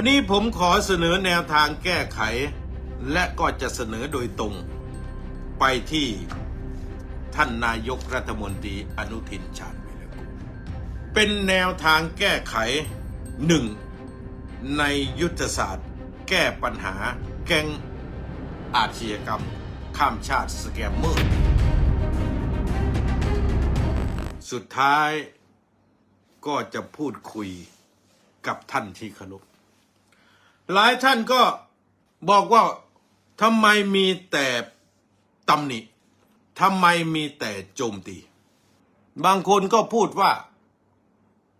วันนี้ผมขอเสนอแนวทางแก้ไข และก็จะเสนอโดยตรง ไปที่ท่านนายกรัฐมนตรีอนุทินชาญวิรกูลเป็นแนวทางแก้ไขหนึ่งในยุทธศาสตร์ แก้ปัญหาแก๊งอาชญากรรม ข้ามชาติสแกมเมอร์ สุดท้ายก็จะพูดคุยกับท่านที่เคารพ หลายท่านก็บอกว่าทำไมมีแต่ตำหนิทำไมมีแต่โจมตี บางคนก็พูดว่า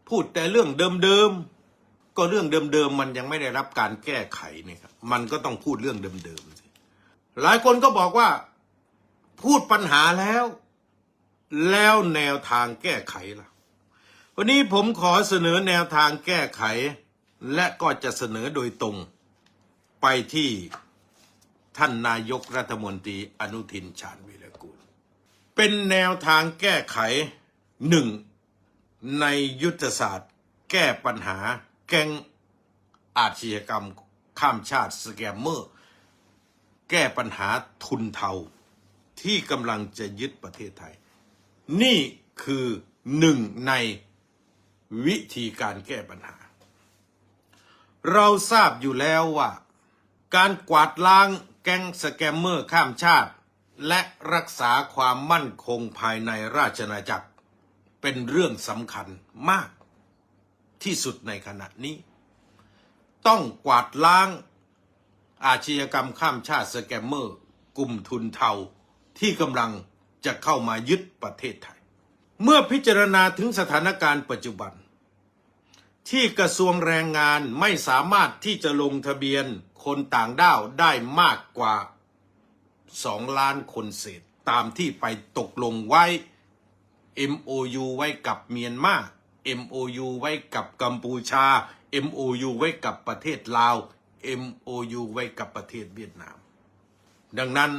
พูดแต่เรื่องเดิมๆก็เรื่องเดิมๆมันยังไม่ได้รับการแก้ไขนี่ครับมันก็ต้องพูดเรื่องเดิมๆหลายคนก็บอกว่า พูดปัญหาแล้ว แล้วแนวทางแก้ไขล่ะ วันนี้ผมขอเสนอแนวทางแก้ไข และก็จะเสนอโดยตรงไปที่ท่านนายกรัฐมนตรีอนุทินชาญวีรกูล เป็นแนวทางแก้ไขหนึ่งในยุทธศาสตร์ แก้ปัญหาแก๊งอาชญากรรมข้ามชาติสแกมเมอร์ แก้ปัญหาทุนเทาที่กำลังจะยึดประเทศไทย นี่คือหนึ่งในวิธีการแก้ปัญหา เราทราบอยู่แล้วว่า การกวาดล้างแก๊งสแกมเมอร์ข้ามชาติ และรักษาความมั่นคงภายในราชอาณาจักร เป็นเรื่องสำคัญมากที่สุดในขณะนี้ ต้องกวาดล้างอาชญากรรมข้ามชาติสแกมเมอร์ กลุ่มทุนเทาที่กำลังจะเข้ามายึดประเทศไทย เมื่อพิจารณาถึงสถานการณ์ปัจจุบัน ที่กระทรวงแรงงานไม่สามารถที่จะลงทะเบียนคนต่างด้าวได้มากกว่า 2 ล้านคนเศษ ตามที่ไปตกลงไว้ MOU ไว้กับเมียนมา MOU ไว้กับกัมพูชา MOU ไว้กับประเทศลาว MOU ไว้กับประเทศเวียดนาม ดังนั้น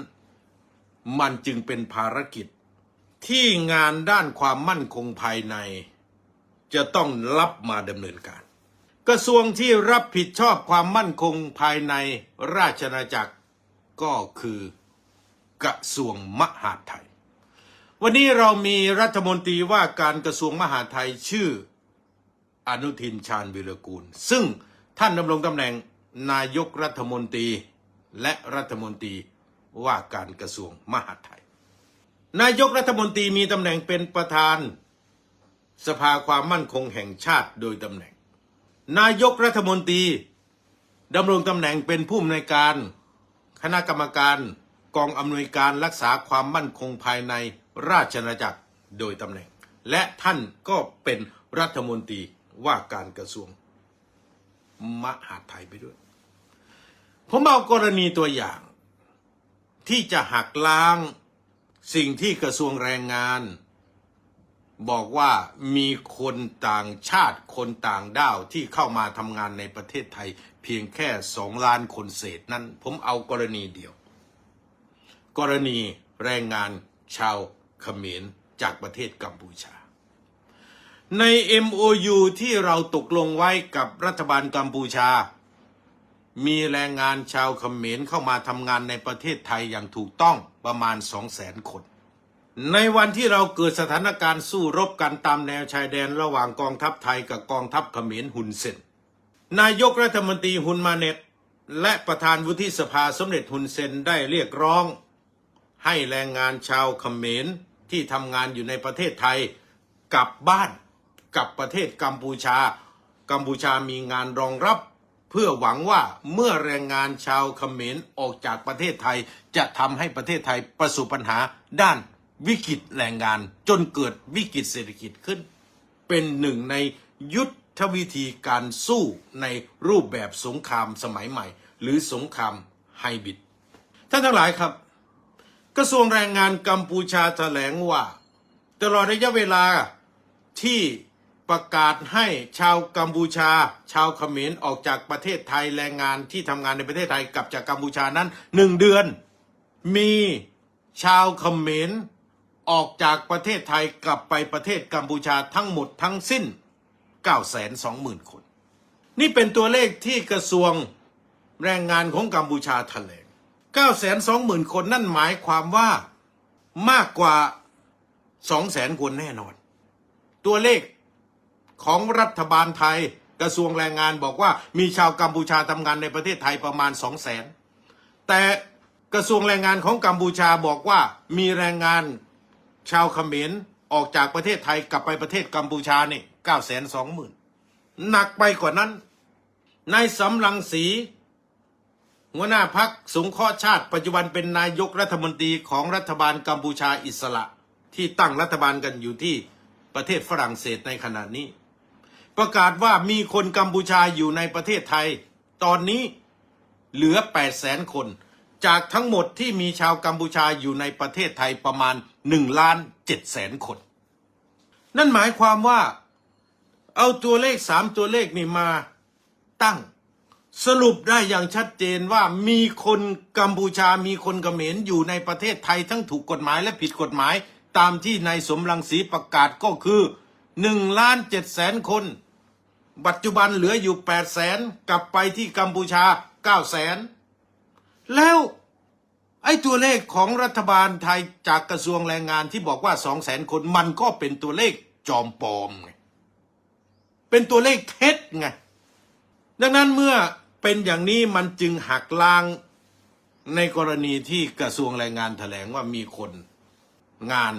มันจึงเป็นภารกิจที่งานด้านความมั่นคงภายใน จะต้องรับมาดำเนินการ กระทรวงที่รับผิดชอบความมั่นคงภายในราชอาณาจักรก็คือกระทรวงมหาดไทย วันนี้เรามีรัฐมนตรีว่าการกระทรวงมหาดไทยชื่ออนุทินชาญวิรกูล ซึ่งท่านดำรงตำแหน่งนายกรัฐมนตรีและรัฐมนตรีว่าการกระทรวงมหาดไทย นายกรัฐมนตรีมีตำแหน่งเป็นประธาน สภาความมั่นคงแห่งชาติโดยตำแหน่ง นายกรัฐมนตรีดำรงตำแหน่งเป็นผู้อำนวยการ คณะกรรมการกองอำนวยการรักษาความมั่นคงภายในราชอาณาจักรโดยตำแหน่ง และท่านก็เป็นรัฐมนตรีว่าการกระทรวงมหาดไทยไปด้วย ผมเอากรณีตัวอย่าง ที่จะหักล้างสิ่งที่กระทรวงแรงงาน บอกว่ามีคนต่างชาติคนต่างด้าวที่เข้ามาทำงานในประเทศไทย เพียงแค่สองล้านคนเศษนั้น ผมเอากรณีเดียว กรณีแรงงานชาวเขมรจากประเทศกัมพูชา ใน MOU ที่เราตกลงไว้กับรัฐบาลกัมพูชา มีแรงงานชาวเขมรเข้ามาทำงานในประเทศไทยอย่างถูกต้องประมาณ2 0 0 0 0 0คน ในวันที่เราเกิดสถานการณ์สู้รบกันตามแนวชายแดนระหว่างกองทัพไทยกับกองทัพเขมรฮุนเซน นายกรัฐมนตรีฮุนมาเน็ต และประธานวุฒิสภาสมเด็จฮุนเซนได้เรียกร้อง ให้แรงงานชาวเขมรที่ทำงานอยู่ในประเทศไทยกลับบ้านกลับประเทศกัมพูชา กัมพูชามีงานรองรับ เพื่อหวังว่าเมื่อแรงงานชาวเขมรออกจากประเทศไทยจะทำให้ประเทศไทยประสบปัญหาด้าน วิกฤตแรงงานจนเกิดวิกฤตเศรษฐกิจขึ้น เป็นหนึ่งในยุทธวิธีการสู้ในรูปแบบสงครามสมัยใหม่ หรือสงครามไฮบริดท่านทั้งหลายครับ กระทรวงแรงงานกัมพูชาแถลงว่า ตลอดระยะเวลาที่ประกาศให้ชาวกัมพูชา ชาวเขมรออกจากประเทศไทยแรงงานที่ทำงานในประเทศไทยกลับจากกัมพูชานั้นหนึ่งเดือน มีชาวเขมร ออกจากประเทศไทยกลับไปประเทศกัมพูชาทั้งหมดทั้งสิ้น 9 2 0 0 0 0 คน นี่เป็นตัวเลขที่กระทรวงแรงงานของกัมพูชาแถลง 920,000 คนนั่นหมายความว่ามากกว่า 200,000 คนแน่นอน ตัวเลขของรัฐบาลไทยกระทรวงแรงงานบอกว่ามีชาวกัมพูชาทำงานในประเทศไทยประมาณ 200,000 แต่กระทรวงแรงงานของกัมพูชาบอกว่ามีแรงงาน ชาวเขมรออกจากประเทศไทยกลับไปประเทศกัมพูชานี่920,000หนักไปกว่านั้นนายสำรังสีหัวหน้าพักสงเคราะห์ชาติ ปัจจุบันเป็นนายกรัฐมนตรีของรัฐบาลกัมพูชาอิสระ ที่ตั้งรัฐบาลกันอยู่ที่ประเทศฝรั่งเศสในขณะนี้ ประกาศว่ามีคนกัมพูชาอยู่ในประเทศไทย ตอนนี้เหลือ 8 0 0 0 0 0 คน จากทั้งหมดที่มีชาวกัมพูชาอยู่ในประเทศไทยประมาณ1ล้าน7แสนคน นั่นหมายความว่าเอาตัวเลขสามตัวเลขนี่มาตั้ง สรุปได้อย่างชัดเจนว่ามีคนกัมพูชามีคนเขมรอยู่ในประเทศไทยทั้งถูกกฎหมายและผิดกฎหมายตามที่นายสมรังสีประกาศก็คือหนึ่งล้านเจ็ดแสนคน ปัจจุบันเหลืออยู่แปดแสนกลับไปที่กัมพูชาเก้าแสน แล้วไอ้ตัวเลขของรัฐบาลไทยจากกระทรวงแรงงานที่บอกว่าสองแสนคนมันก็เป็นตัวเลขจอมปลอมไงเป็นตัวเลขเท็จไงดังนั้นเมื่อเป็นอย่างนี้มันจึงหักล้างในกรณีที่กระทรวงแรงงานแถลงว่ามีคนงาน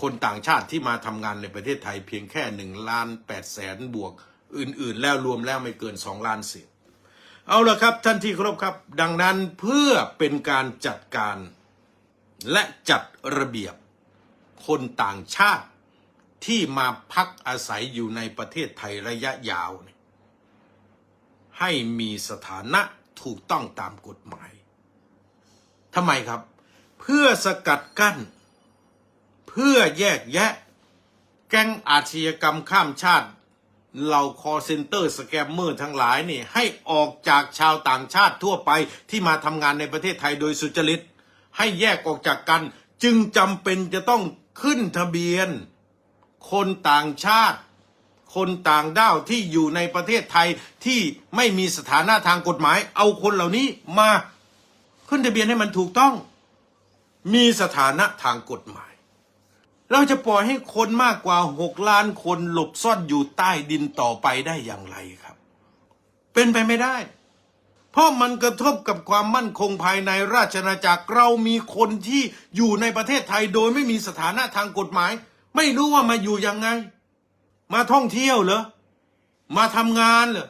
คนต่างชาติที่มาทำงานในประเทศไทยเพียงแค่หนึ่งล้านแปดแสนบวก อื่น ๆ แล้วรวมแล้วไม่เกินสองล้านสิ เอาละครับท่านที่เคารพครับ ดังนั้นเพื่อเป็นการจัดการ และจัดระเบียบ คนต่างชาติที่มาพักอาศัยอยู่ในประเทศไทยระยะยาว ให้มีสถานะถูกต้องตามกฎหมายทำไมครับ เพื่อสกัดกั้น เพื่อแยกแยะ แก๊งอาชญากรรมข้ามชาติ เหล่าคอเซ็นเตอร์สแกมเมอร์ทั้งหลายนี่ให้ออกจากชาวต่างชาติทั่วไปที่มาทำงานในประเทศไทยโดยสุจริต ให้แยกออกจากกัน จึงจำเป็นจะต้องขึ้นทะเบียน คนต่างชาติ คนต่างด้าวที่อยู่ในประเทศไทยที่ไม่มีสถานะทางกฎหมาย เอาคนเหล่านี้มาขึ้นทะเบียนให้มันถูกต้อง มีสถานะทางกฎหมาย เราจะปล่อยให้คนมากกว่าหกล้านคนหลบซ่อนอยู่ใต้ดินต่อไปได้อย่างไรครับ เป็นไปไม่ได้ เพราะมันกระทบกับความมั่นคงภายในราชอาณาจักรเรามีคนที่อยู่ในประเทศไทยโดยไม่มีสถานะทางกฎหมาย ไม่รู้ว่ามาอยู่ยังไง มาท่องเที่ยวเหรอมาทำงานเหรอ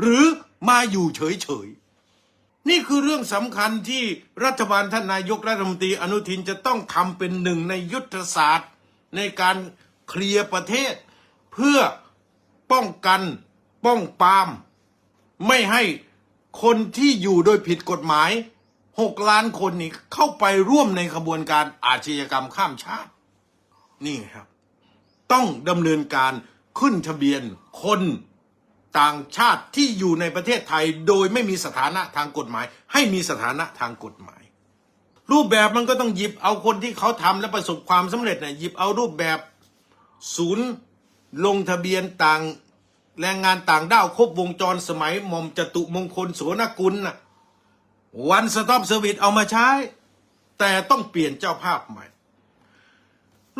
หรือมาอยู่เฉย นี่คือเรื่องสำคัญที่รัฐบาลท่านนายกรัฐมนตรีอนุทินจะต้องทำเป็นหนึ่งในยุทธศาสตร์ ในการเคลียร์ประเทศ เพื่อป้องกันป้องปาม ไม่ให้คนที่อยู่โดยผิดกฎหมายหกล้านคนนี้เข้าไปร่วมในขบวนการอาชญากรรมข้ามชาติ นี่ครับ ต้องดำเนินการขึ้นทะเบียนคน ต่างชาติที่อยู่ในประเทศไทยโดยไม่มีสถานะทางกฎหมาย ให้มีสถานะทางกฎหมาย รูปแบบมันก็ต้องหยิบเอาคนที่เขาทำและประสบความสำเร็จเนี่ยหยิบเอารูปแบบศูนย์ลงทะเบียนต่างแรงงานต่างด้าวครบวงจรสมัยหม่อมจตุมงคลโสนกุลน่ะวันสต็อปเซอร์วิสเอามาใช้ แต่ต้องเปลี่ยนเจ้าภาพใหม่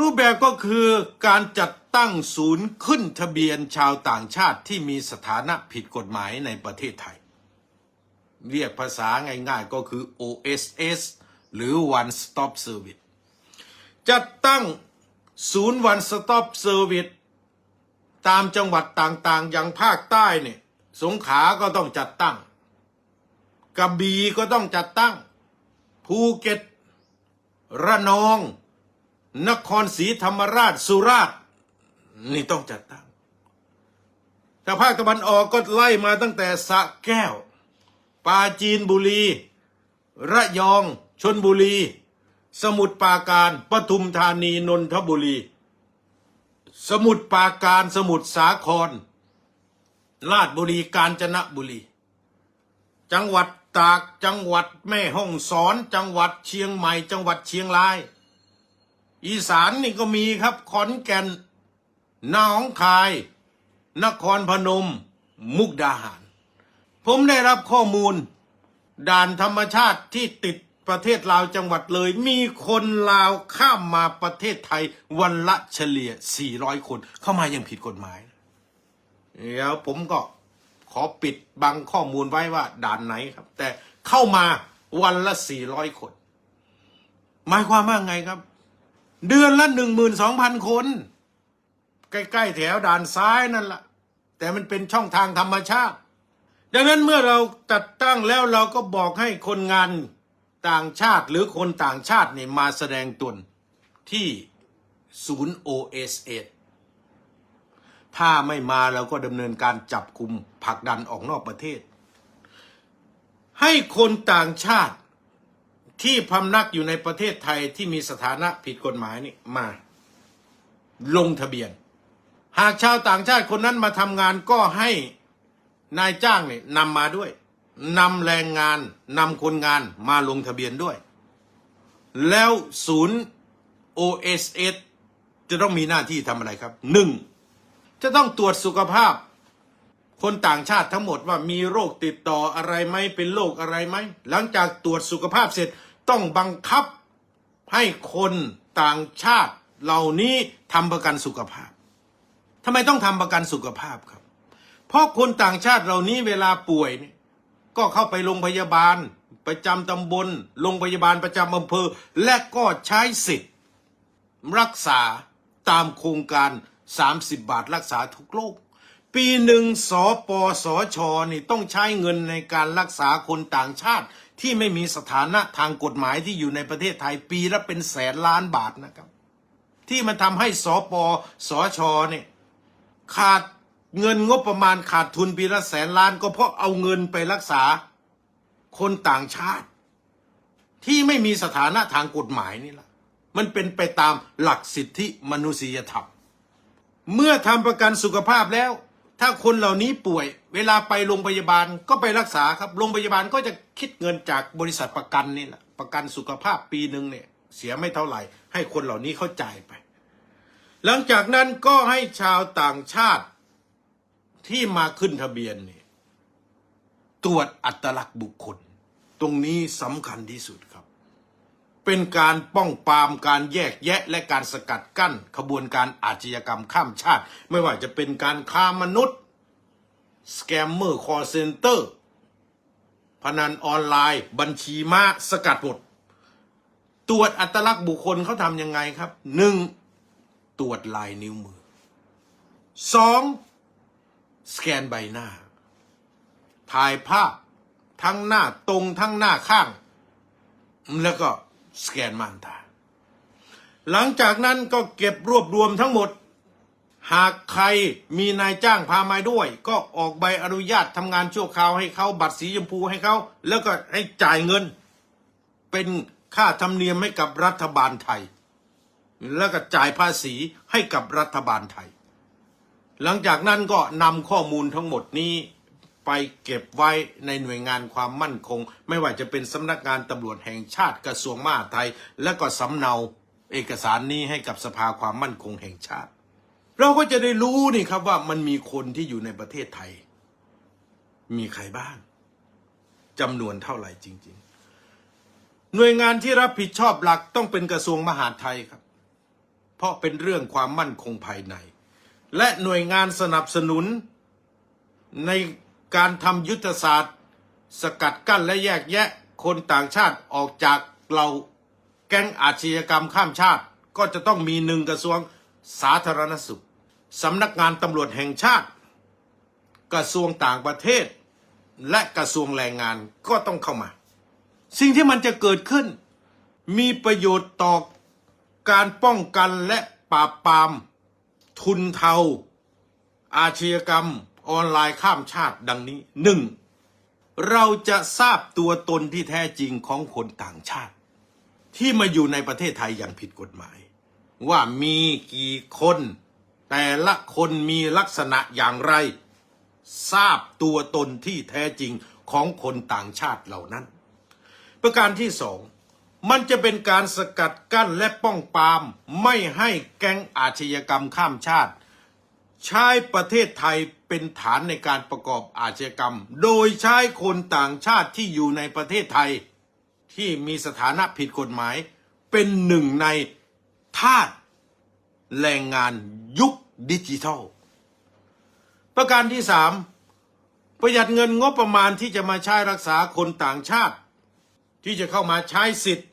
รูปแบบก็คือการจัดตั้งศูนย์ขึ้นทะเบียนชาวต่างชาติที่มีสถานะผิดกฎหมายในประเทศไทย เรียกภาษาง่ายๆก็คือ OSS หรือ One Stop Service จัดตั้งศูนย์ One Stop Service ตามจังหวัดต่างๆ อย่างภาคใต้เนี่ยสงขลาก็ต้องจัดตั้งกระบี่ก็ต้องจัดตั้ง ภูเก็ต ระนอง นครศรีธรรมราชสุราษฎร์นี่ต้องจัดตั้งถ้าภาคตะวันออกก็ไล่มาตั้งแต่สะแก้ว ปาจีนบุรี ระยอง ชนบุรี สมุทรปราการปทุมธานีนนทบุรี สมุทรปราการสมุทรสาคร ราชบุรีกาญจนบุรี จังหวัดตากจังหวัดแม่ฮ่องสอน จังหวัดเชียงใหม่ จังหวัดเชียงราย อีสานนี่ก็มีครับ ขอนแก่นหนองคาย นครพนม มุกดาหาร ผมได้รับข้อมูล ด่านธรรมชาติที่ติดประเทศลาวจังหวัดเลย มีคนลาวข้ามมาประเทศไทยวันละเฉลี่ย 400 คน เข้ามายังผิดกฎหมายเดี๋ยวผมก็ขอปิดบังข้อมูลไว้ว่าด่านไหนครับ แต่เข้ามาวันละ 400 คน หมายความว่าไงครับ เดือนละ12,000คน ใกล้ๆแถวด่านซ้ายนั่นละ่ะ แต่มันเป็นช่องทางธรรมชาติ ดังนั้นเมื่อเราจัดตั้งแล้วเราก็บอกให้คนงานต่างชาติหรือคนต่างชาตินี่มาแสดงตนที่ศูนย์ OSS ถ้าไม่มาเราก็ดำเนินการจับกลุ่มผลักดันออกนอกประเทศ ให้คนต่างชาติ ที่พำนักอยู่ในประเทศไทยที่มีสถานะผิดกฎหมายนี่มา ลงทะเบียน หากชาวต่างชาติคนนั้นมาทำงานก็ให้นายจ้างเนี่ยนำมาด้วยนำแรงงานนำคนงานมาลงทะเบียนด้วย แล้วศูนย์ OSS จะต้องมีหน้าที่ทำอะไรครับหนึ่งจะต้องตรวจสุขภาพ คนต่างชาติทั้งหมดว่ามีโรคติดต่ออะไรไหมเป็นโรคอะไรไหมหลังจากตรวจสุขภาพเสร็จ ต้องบังคับให้คนต่างชาติเหล่านี้ทำประกันสุขภาพทำไมต้องทำประกันสุขภาพครับ เพราะคนต่างชาติเหล่านี้เวลาป่วยเนี่ยก็เข้าไปโรงพยาบาล ประจำตำบลโรงพยาบาลประจำอำเภอ และก็ใช้สิทธิ์ รักษาตามโครงการ 30 บาทรักษาทุกโรค ปีหนึ่งสปสชนี่ต้องใช้เงินในการรักษาคนต่างชาติ ที่ไม่มีสถานะทางกฎหมายที่อยู่ในประเทศไทยปีละเป็นแสนล้านบาทนะครับ ที่มันทำให้สปสชเนี่ยขาดเงินงบประมาณขาดทุนปีละแสนล้านก็เพราะเอาเงินไปรักษาคนต่างชาติ ที่ไม่มีสถานะทางกฎหมายนี่แหละมันเป็นไปตามหลักสิทธิมนุษยธรรม เมื่อทำประกันสุขภาพแล้ว ถ้าคนเหล่านี้ป่วย เวลาไปโรงพยาบาลก็ไปรักษาครับโรงพยาบาลก็จะคิดเงินจากบริษัทประกันนี่แหละประกันสุขภาพปีหนึ่งเนี่ย เสียไม่เท่าไหร่ ให้คนเหล่านี้เข้าจ่ายไป หลังจากนั้นก็ให้ชาวต่างชาติที่มาขึ้นทะเบียนเนี่ยตรวจอัตลักษณ์บุคคล ตรงนี้สำคัญที่สุด เป็นการป้องปรามการแยกแยะและการสกัดกั้น ขบวนการอาชญากรรมข้ามชาติ ไม่ว่าจะเป็นการค้ามนุษย์ สแกมเมอร์คอร์เซนเตอร์ พนันออนไลน์ บัญชีม้าสกัดหมดตรวจอัตลักษณ์บุคคลเขาทำยังไงครับหนึ่งตรวจลายนิ้วมือสองสแกนใบหน้า ถ่ายภาพทั้งหน้าตรงทั้งหน้าข้าง แล้วก็ สแกนม่านตา หลังจากนั้นก็เก็บรวบรวมทั้งหมด หากใครมีนายจ้างพามาด้วย ก็ออกใบอนุญาตทำงานชั่วคราวให้เขาบัตรสีชมพูให้เขา แล้วก็ให้จ่ายเงิน เป็นค่าธรรมเนียมให้กับรัฐบาลไทย แล้วก็จ่ายภาษีให้กับรัฐบาลไทย หลังจากนั้นก็นำข้อมูลทั้งหมดนี้ ไปเก็บไว้ในหน่วยงานความมั่นคง ไม่ว่าจะเป็นสำนักงานตำรวจแห่งชาติกระทรวงมหาดไทย และก็สำเนาเอกสารนี้ให้กับสภาความมั่นคงแห่งชาติ เราก็จะได้รู้นี่ครับว่ามันมีคนที่อยู่ในประเทศไทย มีใครบ้างจำนวนเท่าไหร่จริง ๆ หน่วยงานที่รับผิดชอบหลักต้องเป็นกระทรวงมหาดไทยครับ เพราะเป็นเรื่องความมั่นคงภายใน และหน่วยงานสนับสนุนใน การทำยุทธศาสตร์ สกัดกั้นและแยกแยะคนต่างชาติออกจากเราแก๊งอาชญากรรมข้ามชาติ ก็จะต้องมีหนึ่งกระทรวงสาธารณสุขสำนักงานตำรวจแห่งชาติ กระทรวงต่างประเทศ และกระทรวงแรงงานก็ต้องเข้ามา สิ่งที่มันจะเกิดขึ้น มีประโยชน์ต่อการป้องกันและปราบปราม ทุนเทา อาชญากรรม ออนไลน์ข้ามชาติดังนี้หนึ่งเราจะทราบตัวตนที่แท้จริงของคนต่างชาติ ที่มาอยู่ในประเทศไทยอย่างผิดกฎหมาย ว่ามีกี่คน แต่ละคนมีลักษณะอย่างไร ทราบตัวตนที่แท้จริงของคนต่างชาติเหล่านั้น ประการที่สองมันจะเป็นการสกัดกั้นและป้องปราม ไม่ให้แก๊งอาชญากรรมข้ามชาติ ใช้ประเทศไทยเป็นฐานในการประกอบอาชญากรรม โดยใช้คนต่างชาติที่อยู่ในประเทศไทย ที่มีสถานะผิดกฎหมาย เป็นหนึ่งในทาสแรงงานยุคดิจิทัล ประการที่สามประหยัดเงินงบประมาณที่จะมาใช้รักษาคนต่างชาติ ที่จะเข้ามาใช้สิทธิ์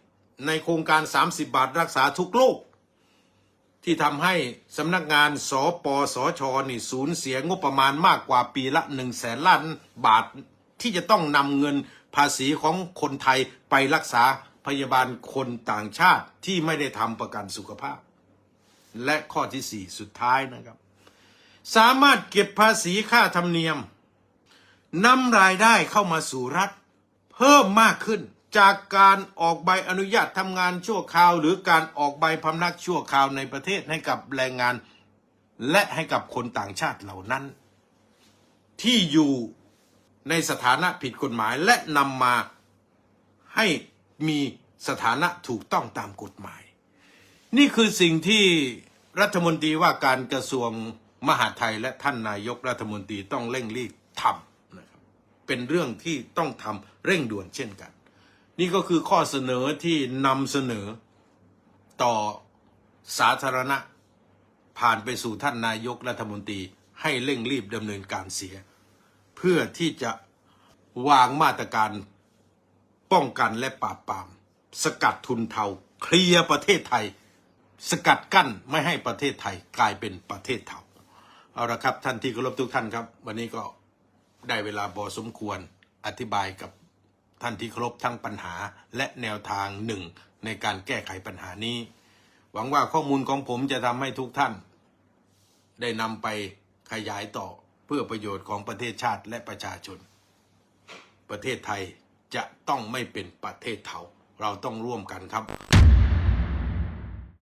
ในโครงการ 30 บาทรักษาทุกโรค ที่ทำให้สำนักงานสปสชนี่สูญเสียงบประมาณมากกว่าปีละ1นึ่งแสนล้านบาท ที่จะต้องนำเงินภาษีของคนไทยไปรักษาพยาบาลคนต่างชาติที่ไม่ได้ทำประกันสุขภาพ และข้อที่สี่สุดท้ายนะครับ สามารถเก็บภาษีค่าธรรมเนียมนำรายได้เข้ามาสู่รัฐ เพิ่มมากขึ้น จากการออกใบอนุญาตทำงานชั่วคราว หรือการออกใบพำนักชั่วคราวในประเทศให้กับแรงงาน และให้กับคนต่างชาติเหล่านั้น ที่อยู่ในสถานะผิดกฎหมายและนำมาให้มีสถานะถูกต้องตามกฎหมาย นี่คือสิ่งที่รัฐมนตรีว่าการกระทรวงมหาดไทยและท่านนายกรัฐมนตรีต้องเร่งรีบทำนะครับเป็นเรื่องที่ต้องทำเร่งด่วนเช่นกัน นี่ก็คือข้อเสนอที่นำเสนอต่อสาธารณะ ผ่านไปสู่ท่านนายกรัฐมนตรีให้เร่งรีบดำเนินการเสีย เพื่อที่จะวางมาตรการป้องกันและปราบปราม สกัดทุนเทาเคลียร์ประเทศไทย สกัดกั้นไม่ให้ประเทศไทยกลายเป็นประเทศเทาเอาละครับท่านที่เคารพทุกท่านครับ วันนี้ก็ได้เวลาพอสมควรอธิบายกับ ท่านที่ครบทั้งปัญหาและแนวทางหนึ่งในการแก้ไขปัญหานี้ หวังว่าข้อมูลของผมจะทำให้ทุกท่าน ได้นำไปขยายต่อเพื่อประโยชน์ของประเทศชาติและประชาชน ประเทศไทยจะต้องไม่เป็นประเทศเถาเราต้องร่วมกันครับ